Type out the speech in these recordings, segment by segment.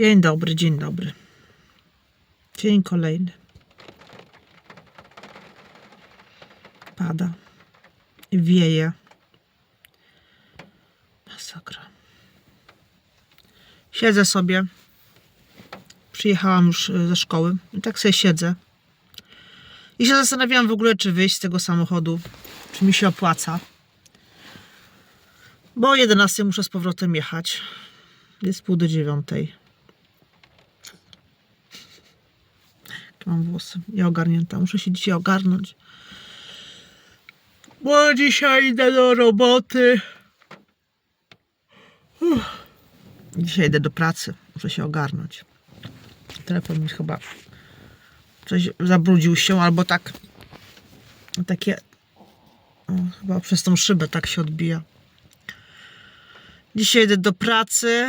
Dzień dobry, dzień dobry. Dzień kolejny. Pada. Wieje. Masakra. Siedzę sobie. Przyjechałam już y, ze szkoły. Tak sobie siedzę. I się zastanawiałam w ogóle, czy wyjść z tego samochodu. Czy mi się opłaca. Bo o 11 muszę z powrotem jechać. Jest pół do dziewiątej. Mam włosy. Nie ogarnięta. Muszę się dzisiaj ogarnąć. Bo dzisiaj idę do roboty. Uff. Dzisiaj idę do pracy. Muszę się ogarnąć. Telefon mi chyba coś zabrudził się, albo tak takie o, chyba przez tą szybę tak się odbija. Dzisiaj idę do pracy,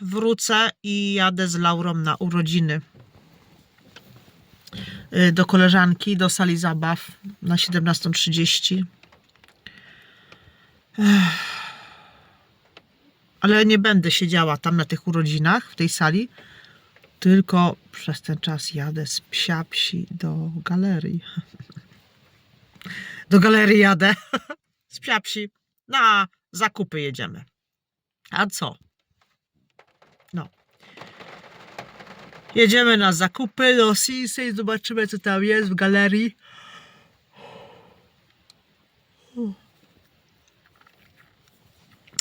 wrócę i jadę z Laurą na urodziny. Y, Do koleżanki, do sali zabaw na 17.30. Ech. Ale nie będę siedziała tam na tych urodzinach, w tej sali, tylko przez ten czas jadę z psia psi do galerii. Do galerii jadę. Z psia psi. Na zakupy jedziemy. A co? Jedziemy na zakupy do Sinsy i zobaczymy, co tam jest w galerii.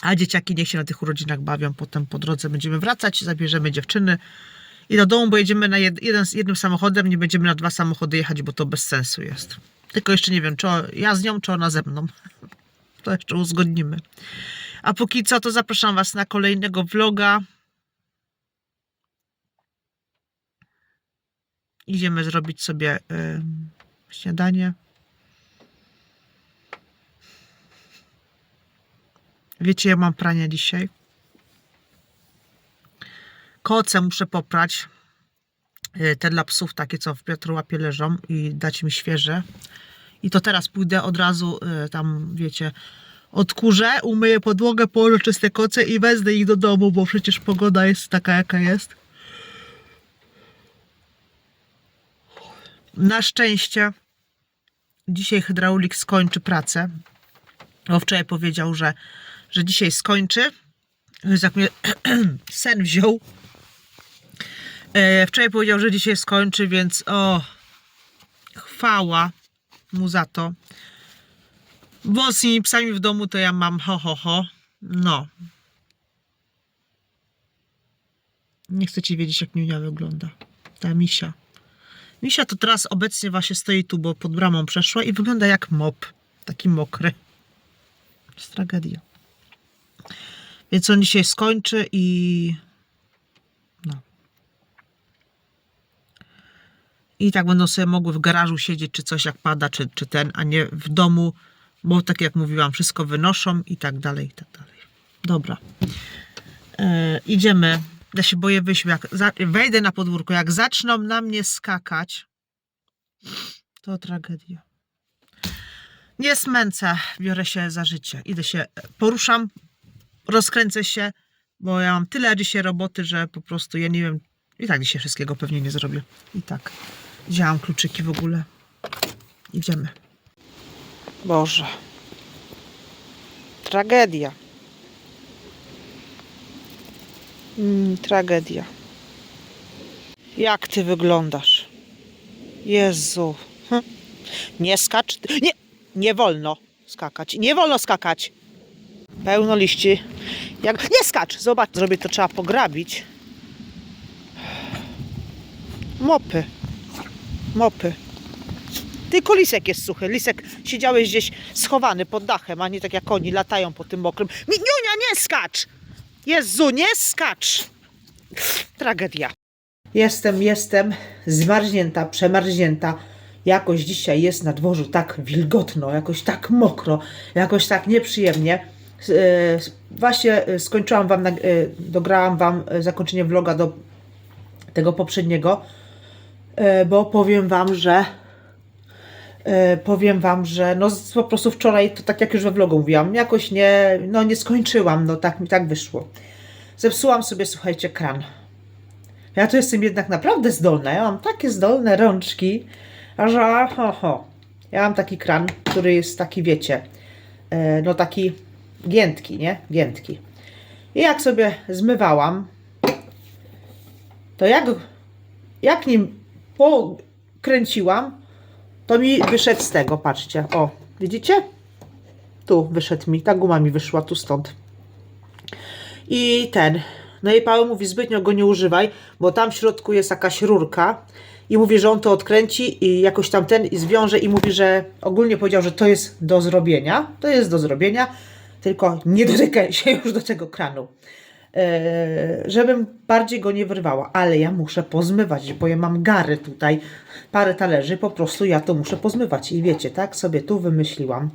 A dzieciaki niech się na tych urodzinach bawią. Potem po drodze będziemy wracać, zabierzemy dziewczyny i do domu, bo jedziemy na jed, jeden, jednym samochodem, nie będziemy na dwa samochody jechać, bo to bez sensu jest. Tylko jeszcze nie wiem, czy ja z nią, czy ona ze mną. To jeszcze uzgodnimy. A póki co, to zapraszam Was na kolejnego vloga. Idziemy zrobić sobie ym, śniadanie. Wiecie, ja mam pranie dzisiaj. Koce muszę poprać. Y, Te dla psów, takie co w wiatrołapie leżą i dać mi świeże. I to teraz pójdę od razu y, tam, wiecie, odkurzę, umyję podłogę, położę czyste koce i wezmę ich do domu, bo przecież pogoda jest taka, jaka jest. Na szczęście dzisiaj hydraulik skończy pracę. Bo wczoraj powiedział, że, że dzisiaj skończy. Jak mnie sen wziął. E, wczoraj powiedział, że dzisiaj skończy, więc o, chwała mu za to. Bo z tymi psami w domu to ja mam ho, ho, ho. No. Nie chcecie wiedzieć, jak Miunia wygląda. Ta misia. Misia to teraz obecnie właśnie stoi tu, bo pod bramą przeszła i wygląda jak mop. Taki mokry. To jest tragedia. Więc on dzisiaj skończy i... No. I tak będą sobie mogły w garażu siedzieć, czy coś jak pada, czy, czy ten, a nie w domu, bo tak jak mówiłam, wszystko wynoszą i tak dalej, i tak dalej. Dobra. E, idziemy. Ja się boję bo jak za, wejdę na podwórko, jak zaczną na mnie skakać, to tragedia. Nie smęcę, biorę się za życie. Idę się, poruszam, rozkręcę się, bo ja mam tyle dzisiaj roboty, że po prostu ja nie wiem, i tak dzisiaj wszystkiego pewnie nie zrobię. I tak. Wzięłam kluczyki w ogóle. Idziemy. Boże. Tragedia. Mm, tragedia. Jak ty wyglądasz? Jezu. Hm. Nie skacz. Nie, nie wolno skakać. Nie wolno skakać. Pełno liści. Jak... Nie skacz! Zobacz, zrobię to trzeba pograbić. Mopy. Mopy. Tylko lisek jest suchy. Lisek siedziałeś gdzieś schowany pod dachem, a nie tak jak oni latają po tym mokrym. Miniunia, nie skacz! Jezu, nie skacz! Tragedia. Jestem, jestem zmarznięta, przemarznięta. Jakoś dzisiaj jest na dworzu tak wilgotno, jakoś tak mokro, jakoś tak nieprzyjemnie. E, Właśnie e, skończyłam wam, e, dograłam wam zakończenie vloga do tego poprzedniego, bo powiem wam, że powiem wam, że no po prostu wczoraj, to tak jak już we vlogu mówiłam, jakoś nie, no nie skończyłam, no tak mi tak wyszło. Zepsułam sobie, słuchajcie, kran. Ja to jestem jednak naprawdę zdolna. Ja mam takie zdolne rączki, że ho, ho. Ja mam taki kran, który jest taki, wiecie, e, no taki giętki, nie? Giętki. I jak sobie zmywałam, to jak, jak nim pokręciłam, to mi wyszedł z tego, patrzcie, o, widzicie? Tu wyszedł mi, ta guma mi wyszła tu stąd. I ten, no i Paweł mówi, zbytnio go nie używaj, bo tam w środku jest jakaś rurka i mówi, że on to odkręci i jakoś tam ten i zwiąże i mówi, że ogólnie powiedział, że to jest do zrobienia, to jest do zrobienia, tylko nie dotykaj się już do tego kranu. Eee, żebym bardziej go nie wyrwała, ale ja muszę pozmywać, bo ja mam gary tutaj, parę talerzy, po prostu ja to muszę pozmywać. I wiecie, tak sobie tu wymyśliłam,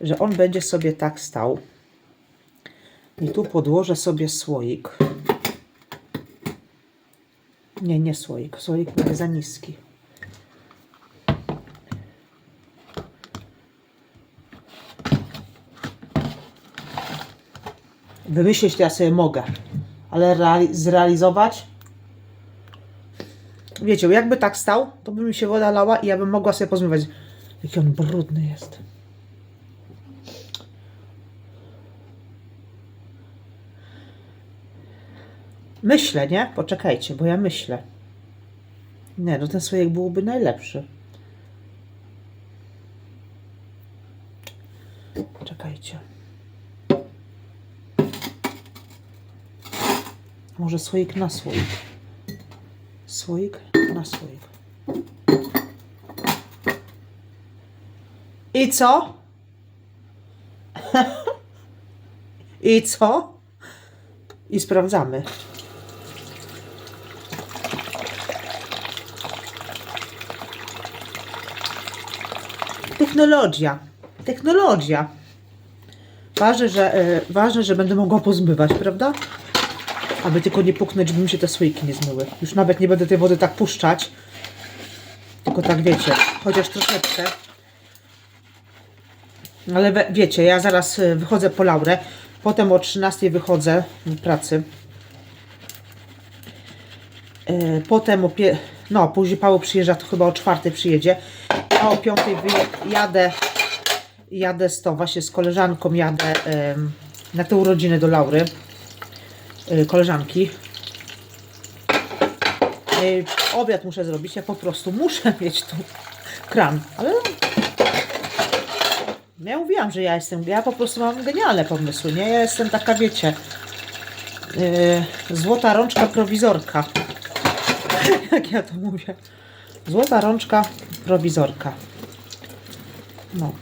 że on będzie sobie tak stał. I tu podłożę sobie słoik. Nie, nie słoik. Słoik będzie za niski. Wymyślić to ja sobie mogę, ale reali- zrealizować. Wiecie, jakby tak stał, to by mi się woda lała i ja bym mogła sobie pozmywać. Jaki on brudny jest. Myślę, nie? Poczekajcie, bo ja myślę. Nie, no ten słoik byłby najlepszy. Może słoik na słoik. Słoik na słoik. I co? I co? I sprawdzamy. Technologia. Technologia. Ważne, że, e, ważne, że będę mogła pozmywać, prawda? Aby tylko nie puknąć, żeby mi się te słoiki nie zmyły. Już nawet nie będę tej wody tak puszczać. Tylko tak wiecie, chociaż troszeczkę. Ale wiecie, ja zaraz e, wychodzę po Laurę. Potem o 13 wychodzę z pracy. E, Potem o pie... no, później Paweł przyjeżdża, to chyba o czwartej przyjedzie. A o piątej wyje- jadę, jadę z to właśnie z koleżanką jadę na te urodziny do Laury. Y, koleżanki. Y, obiad muszę zrobić, ja po prostu muszę mieć tu kran, ale ja mówiłam, że ja jestem, ja po prostu mam genialne pomysły, nie? Ja jestem taka, wiecie, yy, złota rączka prowizorka. Jak ja to mówię. Złota rączka prowizorka. No.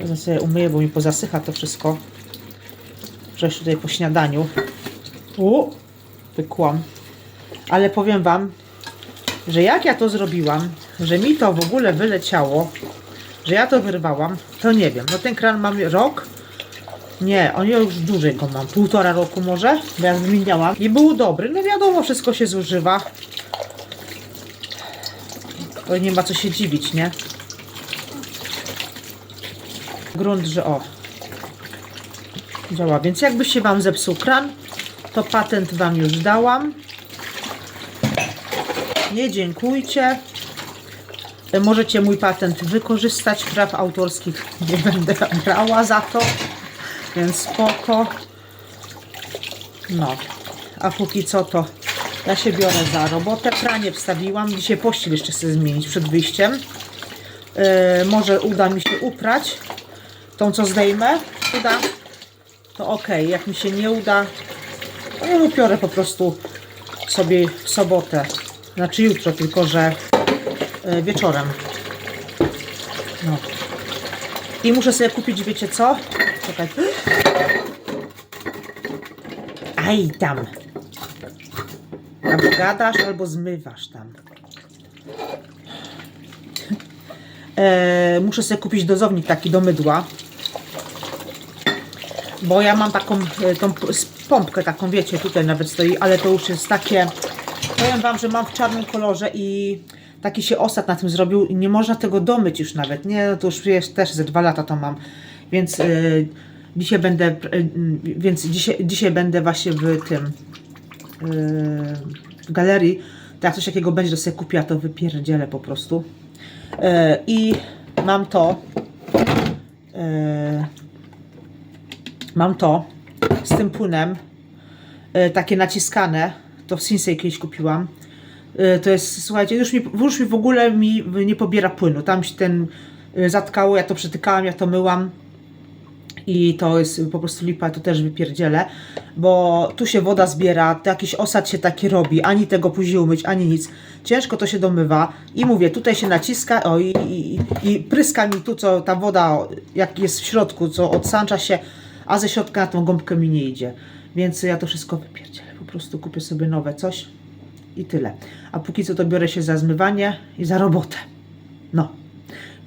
Ja sobie umyję, bo mi pozasycha to wszystko. Przecież tutaj po śniadaniu. U, wykłam. Ale powiem Wam, że jak ja to zrobiłam, że mi to w ogóle wyleciało, że ja to wyrwałam, to nie wiem. No ten kran mam rok. Nie, on już dłużej go mam. Półtora roku może, bo ja wymieniałam. I był dobry. No wiadomo, wszystko się zużywa. To nie ma co się dziwić, nie? Grunt, że o. Działa. Więc jakby się Wam zepsuł kran, to patent Wam już dałam. Nie dziękujcie. Możecie mój patent wykorzystać. Praw autorskich nie będę brała za to. Więc spoko. No. A póki co to ja się biorę za robotę. Pranie wstawiłam. Dzisiaj pościel jeszcze chcę zmienić przed wyjściem. E, może uda mi się uprać. Tą co zdejmę. Uda. To ok. Jak mi się nie uda, to ją upiorę po prostu sobie w sobotę. Znaczy jutro, tylko że e, wieczorem. No. I muszę sobie kupić, wiecie co? Czekaj. Aj tam. Albo gadasz, albo zmywasz tam. E, muszę sobie kupić dozownik taki do mydła. Bo ja mam taką e, tą pompkę taką, wiecie, tutaj nawet stoi, ale to już jest takie. Powiem wam, że mam w czarnym kolorze i taki się osad na tym zrobił nie można tego domyć już nawet. Nie, no to już jest też ze dwa lata to mam. Więc e, dzisiaj będę, e, więc dzisiaj, dzisiaj będę właśnie w tym. w galerii, to jak coś takiego będzie, to sobie kupię, to wypierdzielę po prostu. I mam to. Mam to z tym płynem. E, takie naciskane. To w Sinsei kiedyś kupiłam. E, to jest, słuchajcie, już mi, już mi w ogóle mi nie pobiera płynu. Tam się ten e, zatkało, ja to przetykałam, ja to myłam. I to jest po prostu lipa, to też wypierdzielę, bo tu się woda zbiera, to jakiś osad się taki robi, ani tego później umyć, ani nic. Ciężko to się domywa i mówię, tutaj się naciska o, i, i, i pryska mi tu, co ta woda, jak jest w środku, co odsancza się, a ze środka na tą gąbkę mi nie idzie. Więc ja to wszystko wypierdzielę, po prostu kupię sobie nowe coś i tyle. A póki co to biorę się za zmywanie i za robotę. No,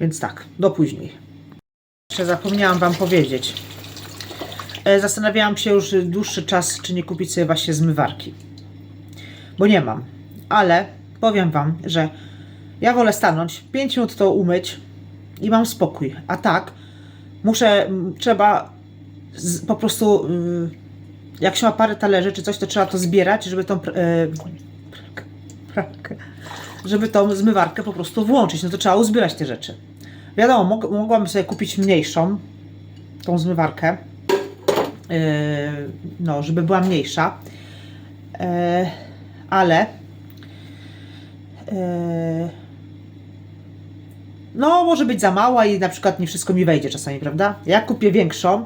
więc tak, do później. Jeszcze zapomniałam Wam powiedzieć. E, Zastanawiałam się już dłuższy czas, czy nie kupić sobie właśnie zmywarki. Bo nie mam. Ale powiem Wam, że ja wolę stanąć, 5 minut to umyć i mam spokój. A tak, muszę, trzeba z, po prostu, y, jak się ma parę talerzy czy coś, to trzeba to zbierać, żeby tą e, żeby tą zmywarkę po prostu włączyć. No to trzeba uzbierać te rzeczy. Wiadomo, mog, mogłabym sobie kupić mniejszą, tą zmywarkę, yy, no, żeby była mniejsza, yy, ale no, może być za mała i na przykład nie wszystko mi wejdzie czasami, prawda? Jak kupię większą,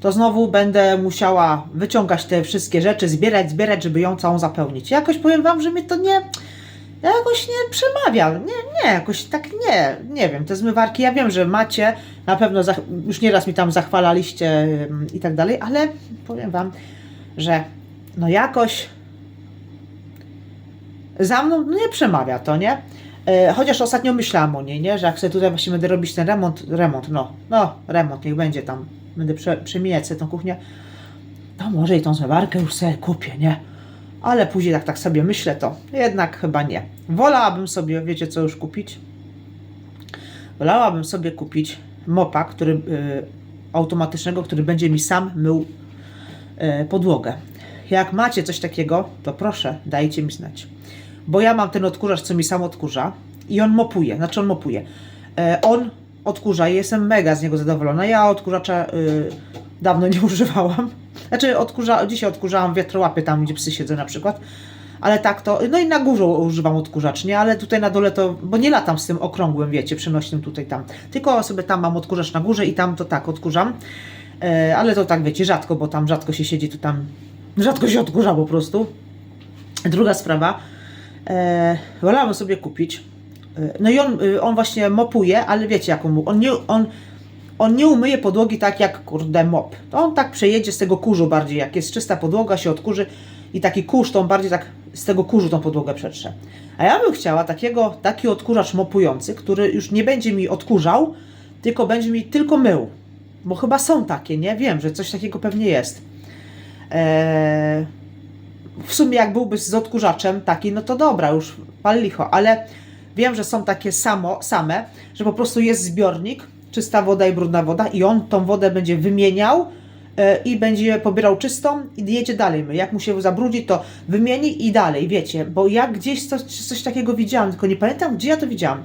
to znowu będę musiała wyciągać te wszystkie rzeczy, zbierać, zbierać, żeby ją całą zapełnić. Jakoś powiem Wam, że mnie to nie, jakoś nie przemawia. Nie, nie, jakoś tak nie, nie wiem. Te zmywarki, ja wiem, że macie, na pewno zach- już nieraz mi tam zachwalaliście ym, i tak dalej, ale powiem Wam, że no jakoś za mną nie przemawia to, nie? E, Chociaż ostatnio myślałam o niej, nie? Że jak sobie tutaj właśnie będę robić ten remont, remont, no, no, remont, niech będzie tam, będę prze, przemijać sobie tą kuchnię, to może i tą zmywarkę już sobie kupię, nie? Ale później tak, tak sobie myślę, to jednak chyba nie. Wolałabym sobie, wiecie co już kupić? Wolałabym sobie kupić mopa, który, y, automatycznego, który będzie mi sam mył y, podłogę. Jak macie coś takiego, to proszę, dajcie mi znać. Bo ja mam ten odkurzacz, co mi sam odkurza i on mopuje, znaczy on mopuje. E, on odkurza i jestem mega z niego zadowolona. Ja odkurzacza y, dawno nie używałam. Znaczy odkurza, dzisiaj odkurzałam wiatrołapy tam, gdzie psy siedzą na przykład. Ale tak to, no i na górze używam odkurzacz, nie? Ale tutaj na dole to, bo nie latam z tym okrągłym, wiecie, przenośnym tutaj tam. Tylko sobie tam mam odkurzacz na górze i tam to tak odkurzam. E, ale to tak, wiecie, rzadko, bo tam rzadko się siedzi, to tam rzadko się odkurza po prostu. Druga sprawa, e, wolałabym sobie kupić. E, no i on, y, on właśnie mopuje, ale wiecie jaką mu. On nie, on, on nie umyje podłogi tak jak kurde mop. To on tak przejedzie z tego kurzu bardziej. Jak jest czysta podłoga, się odkurzy i taki kurz, to on bardziej tak z tego kurzu tą podłogę przetrze. A ja bym chciała takiego, taki odkurzacz mopujący, który już nie będzie mi odkurzał, tylko będzie mi tylko mył. Bo chyba są takie, nie? Wiem, że coś takiego pewnie jest. Eee, w sumie jak byłby z odkurzaczem taki, no to dobra, już pal licho, ale wiem, że są takie samo, same, że po prostu jest zbiornik, czysta woda i brudna woda i on tą wodę będzie wymieniał e, i będzie pobierał czystą i jedzie dalej. Jak mu się zabrudzi, to wymieni i dalej, wiecie, bo ja gdzieś coś, coś takiego widziałam, tylko nie pamiętam, gdzie ja to widziałam.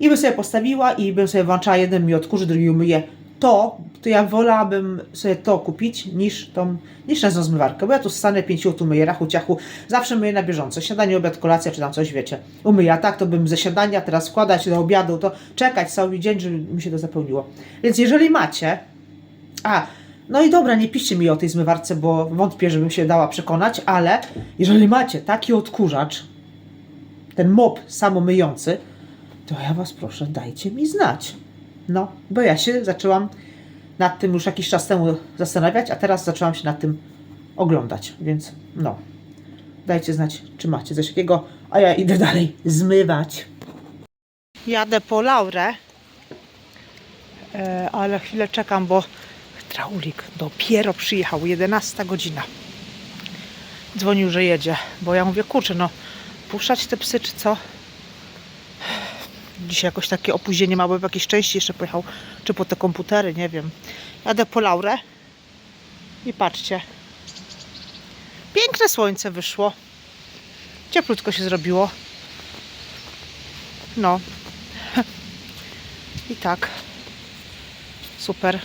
I bym sobie postawiła i bym sobie włączała, jeden mi odkurzy, drugi umyje. To, to ja wolałabym sobie to kupić niż tą, niż tę zmywarkę, bo ja tu stanę 5 minut umyję, rachu ciachu, zawsze myję na bieżąco, śniadanie, obiad, kolacja, czy tam coś, wiecie, umyję, a tak to bym ze śniadania teraz wkładać do obiadu, to czekać cały dzień, żeby mi się to zapełniło. Więc jeżeli macie, a, no i dobra, nie piszcie mi o tej zmywarce, bo wątpię, żebym się dała przekonać, ale jeżeli macie taki odkurzacz, ten mop samomyjący, to ja Was proszę, dajcie mi znać. No, bo ja się zaczęłam nad tym już jakiś czas temu zastanawiać, a teraz zaczęłam się nad tym oglądać, więc no. Dajcie znać, czy macie coś takiego, a ja idę dalej zmywać. Jadę po Laurę, e, ale chwilę czekam, bo hydraulik dopiero przyjechał, 11 godzina. Dzwonił, że jedzie, bo ja mówię, kurczę, no puszczać te psy, czy co? Dzisiaj jakoś takie opóźnienie ma, bo w jakiejś części jeszcze pojechał, czy po te komputery, nie wiem. Jadę po Laurę i patrzcie. Piękne słońce wyszło. Cieplutko się zrobiło. No. I tak. Super.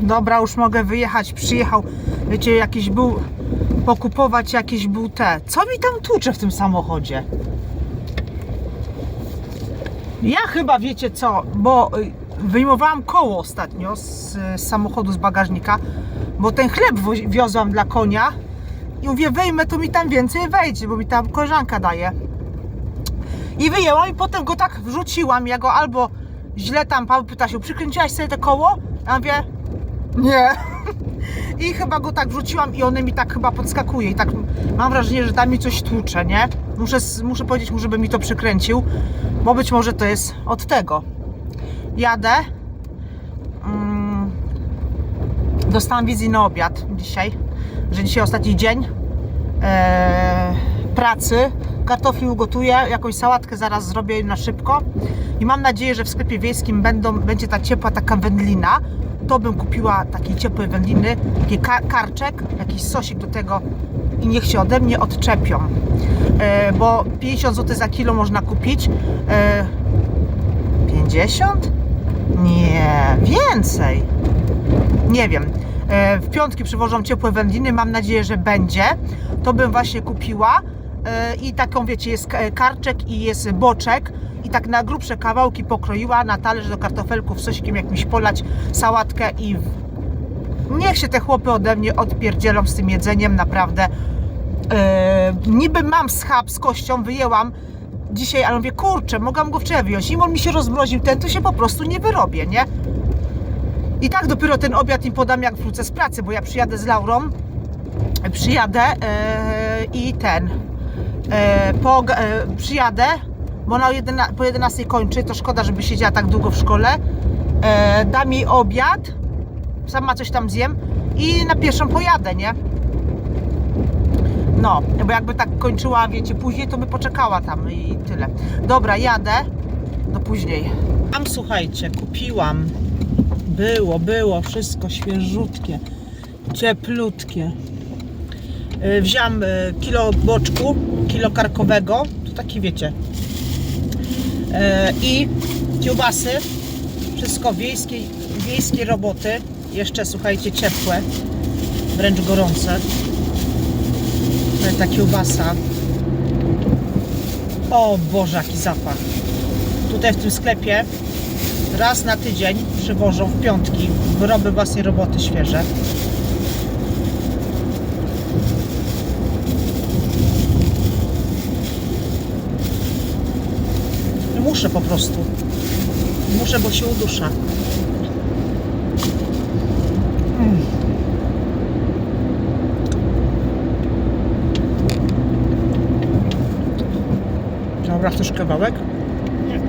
Dobra, już mogę wyjechać. Przyjechał, wiecie, jakiś był pokupować jakieś te. Co mi tam tłucze w tym samochodzie? Ja chyba wiecie co, bo y, wyjmowałam koło ostatnio z, z samochodu, z bagażnika, bo ten chleb wiozłam dla konia i mówię, wyjmę, to mi tam więcej wejdzie, bo mi tam koleżanka daje. I wyjęłam i potem go tak wrzuciłam, ja go albo źle tam, Paweł pyta się, przykręciłaś sobie to koło? Ja mówię, nie. I chyba go tak wrzuciłam i one mi tak chyba podskakuje i tak mam wrażenie, że tam mi coś tłucze, nie? Muszę, muszę powiedzieć mu, żeby mi to przykręcił, bo być może to jest od tego. Jadę. Mm. Dostałam wizję na obiad dzisiaj, że dzisiaj ostatni dzień e, pracy. Kartofli ugotuję, jakąś sałatkę zaraz zrobię na szybko i mam nadzieję, że w sklepie wiejskim będą, będzie ta ciepła taka wędlina. To bym kupiła takiej ciepłej wędliny, taki ka- karczek, jakiś sosik do tego i niech się ode mnie odczepią. E, bo 50 zł za kilo można kupić. E, 50? Nie, więcej. Nie wiem. E, W piątki przywożą ciepłe wędliny, mam nadzieję, że będzie. To bym właśnie kupiła. E, I taką, wiecie, jest ka- karczek i jest boczek. I tak na grubsze kawałki pokroiła na talerz do kartofelków, sosikiem jakimś polać, sałatkę i niech się te chłopy ode mnie odpierdzielą z tym jedzeniem, naprawdę. E, niby mam schab z kością, wyjęłam dzisiaj, ale mówię, kurczę, mogłam go wczoraj wyjąć. Im on mi się rozmroził ten, to się po prostu nie wyrobię, nie? I tak dopiero ten obiad im podam, jak wrócę z pracy, bo ja przyjadę z Laurą, przyjadę e, i ten, e, po, przyjadę, bo ona po 11 kończy, to szkoda, żeby siedziała tak długo w szkole, e, dam jej obiad, sama coś tam zjem i na pierwszą pojadę, nie? No, bo jakby tak kończyła, wiecie, później, to by poczekała tam i tyle. Dobra, jadę do później. Tam słuchajcie, kupiłam. Było, było, wszystko świeżutkie, cieplutkie. Yy, Wziąłem yy, kilo boczku, kilo karkowego, to taki wiecie. Yy, I kiełbasy, wszystko wiejskie, wiejskie roboty. Jeszcze słuchajcie, ciepłe, wręcz gorące. Ta kiełbasa. O Boże, jaki zapach. Tutaj w tym sklepie raz na tydzień przywożą w piątki wyroby własnej roboty świeże. Muszę po prostu. Muszę, bo się udusza. Mm. Dobra, chcesz kawałek? Nie.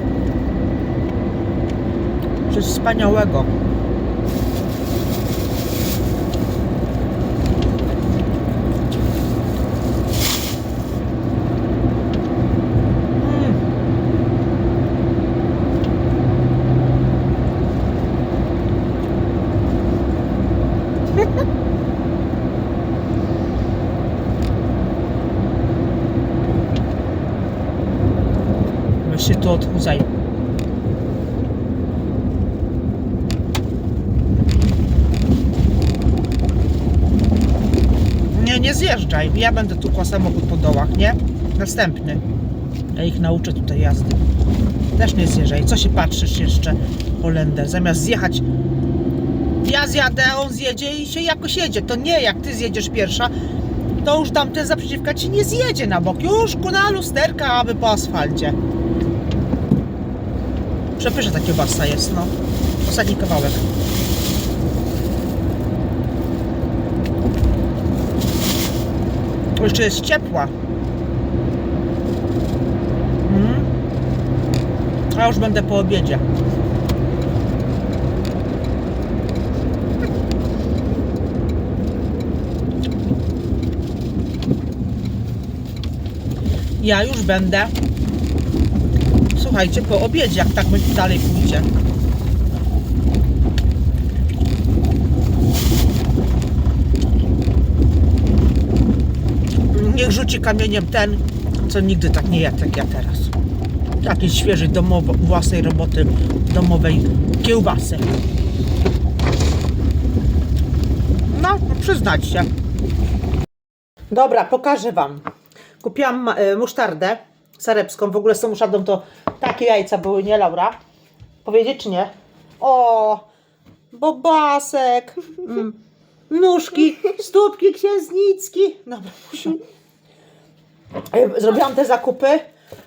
Coś wspaniałego. Mm. Weź odchudzaj. Nie, nie zjeżdżaj. Ja będę tukła samochód po dołach, nie? Następny. Ja ich nauczę tutaj jazdy. Też nie zjeżdżaj. Co się patrzysz jeszcze, Holender? Zamiast zjechać ja zjadę, on zjedzie i się jakoś jedzie. To nie jak ty zjedziesz pierwsza, to już tamten zaprzeciwka ci nie zjedzie na bok. Już ku na lusterka, aby po asfalcie. Przepyszna ta kiełbasa jest, no. Ostatni kawałek. Jeszcze jest ciepła. Mm. A już będę po obiedzie. Ja już będę. Słuchajcie, po obiedzie, jak tak dalej pójdzie. Niech rzuci kamieniem ten, co nigdy tak nie jadł jak ja teraz. Takiej świeżej, domowo, własnej roboty, domowej kiełbasy. No, przyznać się. Dobra, pokażę Wam. Kupiłam e, musztardę sarepską. W ogóle z tą musztardą to takie jajca były, nie Laura? Powiedzieć czy nie? O, bobasek, mm, nóżki, stópki księżnicki. Dobra, muszę. E, Zrobiłam te zakupy.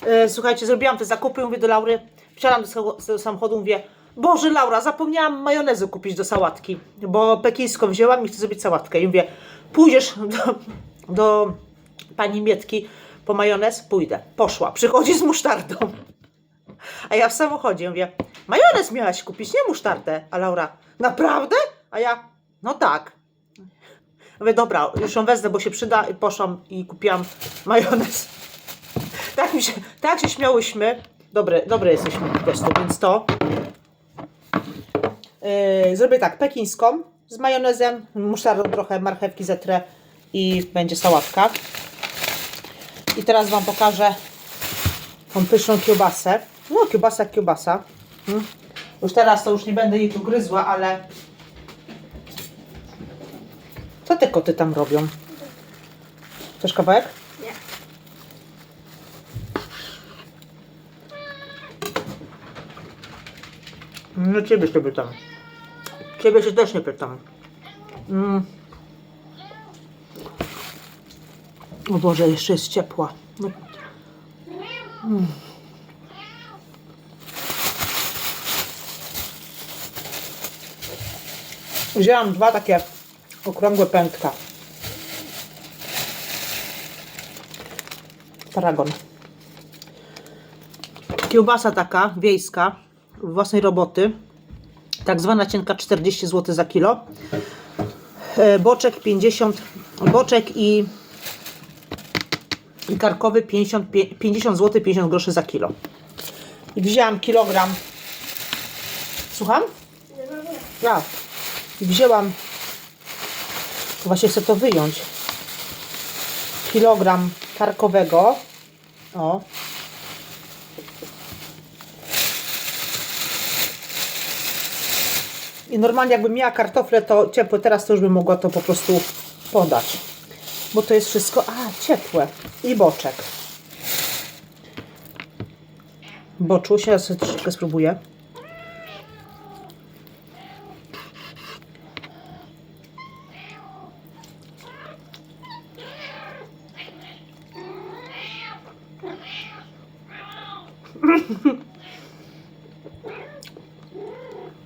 E, Słuchajcie, zrobiłam te zakupy, mówię do Laury, wsiadam do samochodu, mówię, Boże Laura, zapomniałam majonezu kupić do sałatki, bo pekińską wzięłam i chcę zrobić sałatkę. I mówię, pójdziesz do, do pani Mietki po majonez? Pójdę. Poszła. Przychodzi z musztardą. A ja w samochodzie mówię, majonez miałaś kupić, nie musztardę. A Laura, naprawdę? A ja, no tak. Mówię, dobra, już ją wezmę, bo się przyda i poszłam i kupiłam majonez. Tak, mi się, tak się śmiałyśmy. Dobre, dobre jesteśmy po prostu, więc to. Yy, zrobię tak, pekińską z majonezem, musztardą trochę, marchewki zetrę i będzie sałatka. I teraz Wam pokażę tą pyszną kiełbasę. No, kiełbasa kiełbasa. Mm. Już teraz to już nie będę jej tu gryzła, ale... Co te koty tam robią? Chcesz kawałek? Nie. No ciebie się pytam. Ciebie się też nie pytam. Mm. O Boże, jeszcze jest ciepła. No. Mm. Wzięłam dwa takie okrągłe pętka. Paragon. Kiełbasa taka wiejska, własnej roboty. Tak zwana cienka 40 zł za kilo. E, Boczek 50, boczek i, i karkowy 50, pie- 50 zł 50 groszy za kilo. I wzięłam kilogram. Słucham? Ja. I wzięłam. Właśnie chcę to wyjąć. Kilogram karkowego. O. I normalnie jakbym miała kartofle to ciepłe, teraz to już bym mogła to po prostu podać. Bo to jest wszystko, a ciepłe. I boczek. Boczusia, ja sobie troszeczkę spróbuję.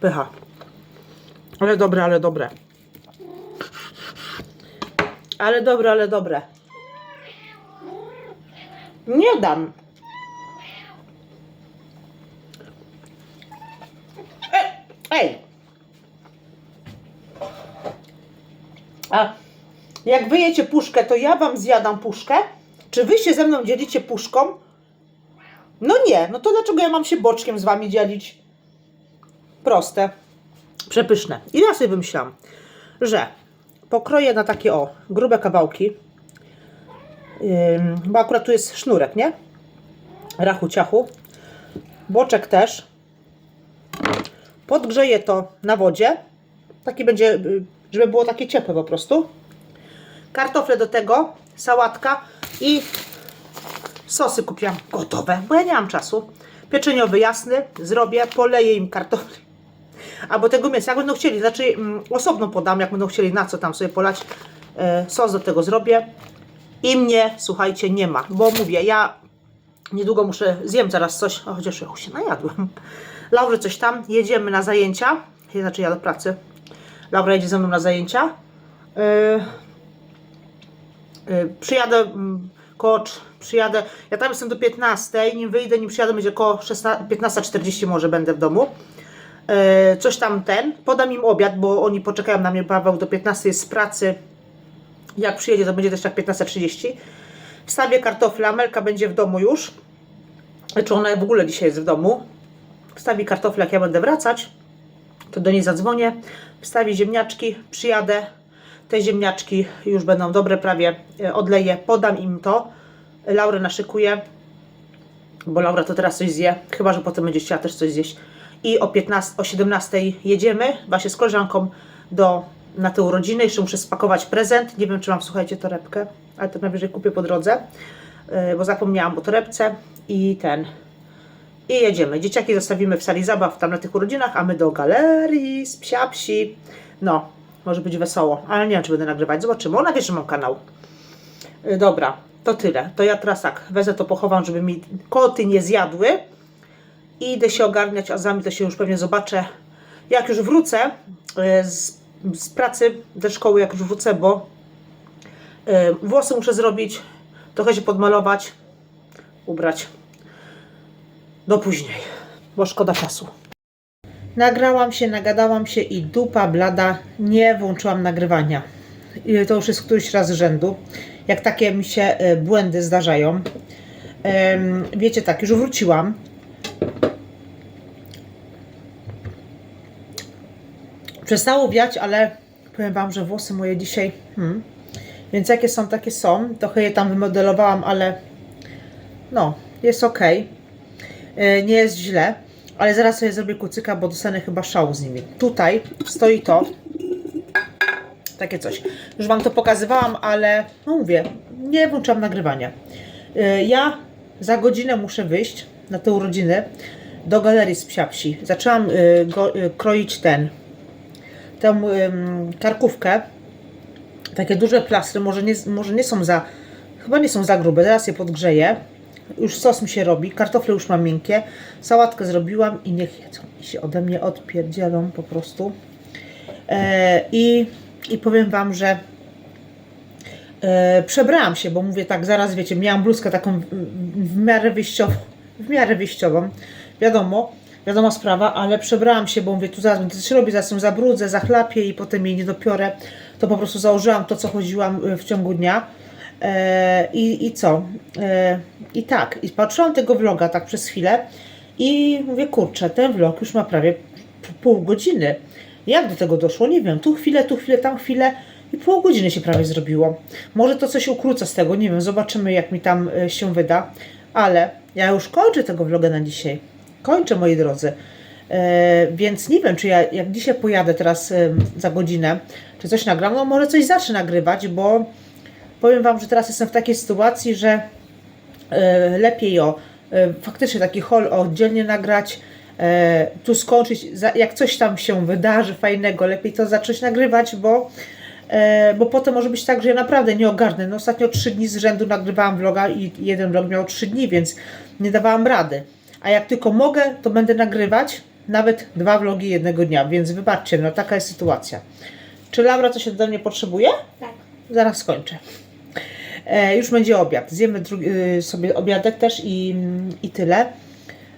Pycha. Ale dobre, ale dobre. Ale dobre, ale dobre. Nie dam. Ej! Ej! A jak wy jecie puszkę, to ja wam zjadam puszkę? Czy wy się ze mną dzielicie puszką? No nie, no to dlaczego ja mam się boczkiem z wami dzielić? Proste. Przepyszne. I ja sobie wymyślałam, że pokroję na takie o, grube kawałki, bo akurat tu jest sznurek, nie? Rachu ciachu. Boczek też. Podgrzeję to na wodzie. Taki będzie, y, żeby było takie ciepłe po prostu. Kartofle do tego, sałatka i sosy kupiłam gotowe, bo ja nie mam czasu. Pieczeniowy jasny zrobię, poleję im kartofle albo tego mięsa, jak będą chcieli, znaczy mm, osobno podam, jak będą chcieli na co tam sobie polać, e, sos do tego zrobię. I mnie, słuchajcie, nie ma, bo mówię, ja niedługo muszę, zjem zaraz coś, chociaż ja już się najadłem, Laury coś tam, jedziemy na zajęcia, znaczy ja do pracy, Laura jedzie ze mną na zajęcia, e, e, przyjadę mm, koło, cz- przyjadę, ja tam jestem do 15, nim wyjdę, nim przyjadę, będzie około 16 15.40 może będę w domu, coś tam ten, podam im obiad, bo oni poczekają na mnie, Paweł do 15 jest z pracy, jak przyjedzie to będzie też tak 15.30, wstawię kartofle, Amelka będzie w domu już, czy ona w ogóle dzisiaj jest w domu, wstawi kartofle, jak ja będę wracać, to do niej zadzwonię, wstawi ziemniaczki, przyjadę, Te ziemniaczki już będą dobre, prawie e, odleję, podam im to. Laurę naszykuję, bo Laura to teraz coś zje, chyba że potem będzie chciała też coś zjeść. I o 15, o 17 jedziemy właśnie z koleżanką do, na te urodziny. Jeszcze muszę spakować prezent. Nie wiem, czy mam, słuchajcie, torebkę, ale to najwyżej kupię po drodze, yy, bo zapomniałam o torebce i ten. I jedziemy. Dzieciaki zostawimy w sali zabaw tam na tych urodzinach, a my do galerii z psia psi. No, może być wesoło, ale nie wiem, czy będę nagrywać. Zobaczymy. Ona wie, że mam kanał. Yy, Dobra, to tyle. To ja teraz tak, wezmę to pochowam, żeby mi koty nie zjadły. I idę się ogarniać, a z wami to się już pewnie zobaczę. Jak już wrócę yy, z, z pracy, ze szkoły, jak już wrócę, bo yy, włosy muszę zrobić, trochę się podmalować, ubrać. Do później, bo szkoda czasu. Nagrałam się, nagadałam się i dupa blada, nie włączyłam nagrywania. I to już jest któryś raz z rzędu. Jak takie mi się e, błędy zdarzają. Wiecie tak, już wróciłam. Przestało wiać, ale powiem Wam, że włosy moje dzisiaj. Hmm. Więc jakie są, takie są. Trochę je tam wymodelowałam, ale no, jest ok. Nie jest źle. Ale zaraz sobie zrobię kucyka, bo dostanę chyba szału z nimi. Tutaj stoi to. Takie coś. Już Wam to pokazywałam, ale no mówię, nie włączam nagrywania. Y, Ja za godzinę muszę wyjść na te urodziny do galerii z psiapsi. Zaczęłam y, go, y, kroić ten, tę ym, karkówkę. Takie duże plastry, może nie, może nie są za, chyba nie są za grube. Zaraz je podgrzeję. Już sos mi się robi, kartofle już mam miękkie, sałatkę zrobiłam i niech jedzą i się ode mnie odpierdzielą po prostu. E, i, I powiem Wam, że e, przebrałam się, bo mówię tak, zaraz wiecie, miałam bluzkę taką w, w miarę wyjściową, w miarę wyjściową, wiadomo, wiadoma sprawa, ale przebrałam się, bo mówię, tu zaraz będę coś robić, zaraz ją zabrudzę, zachlapię i potem jej nie dopiorę, to po prostu założyłam to, co chodziłam y, w ciągu dnia. E, i, I co? E, I tak, i patrzyłam tego vloga tak przez chwilę i mówię, kurczę, ten vlog już ma prawie pół godziny. Jak do tego doszło? Nie wiem, tu chwilę, tu chwilę, tam chwilę i pół godziny się prawie zrobiło. Może to coś ukrócę z tego, nie wiem, zobaczymy jak mi tam e, się wyda, ale ja już kończę tego vloga na dzisiaj. Kończę, moi drodzy. E, więc nie wiem, czy ja jak dzisiaj pojadę teraz e, za godzinę, czy coś nagram, no może coś zacznę nagrywać, bo powiem Wam, że teraz jestem w takiej sytuacji, że e, lepiej o e, faktycznie taki hol oddzielnie nagrać, e, tu skończyć, za, jak coś tam się wydarzy fajnego, lepiej to zacząć nagrywać, bo, bo potem może być tak, że ja naprawdę nie ogarnę. No ostatnio trzy dni z rzędu nagrywałam vloga i jeden vlog miał trzy dni, więc nie dawałam rady. A jak tylko mogę, to będę nagrywać nawet dwa vlogi jednego dnia, więc wybaczcie, no taka jest sytuacja. Czy Laura coś ode mnie potrzebuje? Tak. Zaraz skończę. E, już będzie obiad. Zjemy y, sobie obiadek też i, i tyle.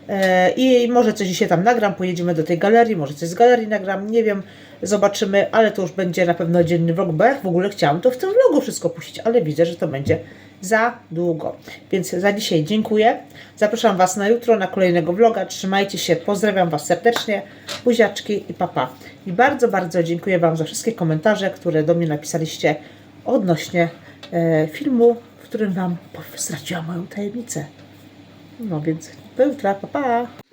E, I może coś dzisiaj tam nagram, pojedziemy do tej galerii, może coś z galerii nagram, nie wiem, zobaczymy, ale to już będzie na pewno dzienny vlog, bo ja w ogóle chciałam to w tym vlogu wszystko puścić, ale widzę, że to będzie za długo. Więc za dzisiaj dziękuję. Zapraszam Was na jutro, na kolejnego vloga. Trzymajcie się, pozdrawiam Was serdecznie, buziaczki i papa. I bardzo, bardzo dziękuję Wam za wszystkie komentarze, które do mnie napisaliście odnośnie e, filmu, w którym Wam straciłam moją tajemnicę. No więc do jutra, pa pa!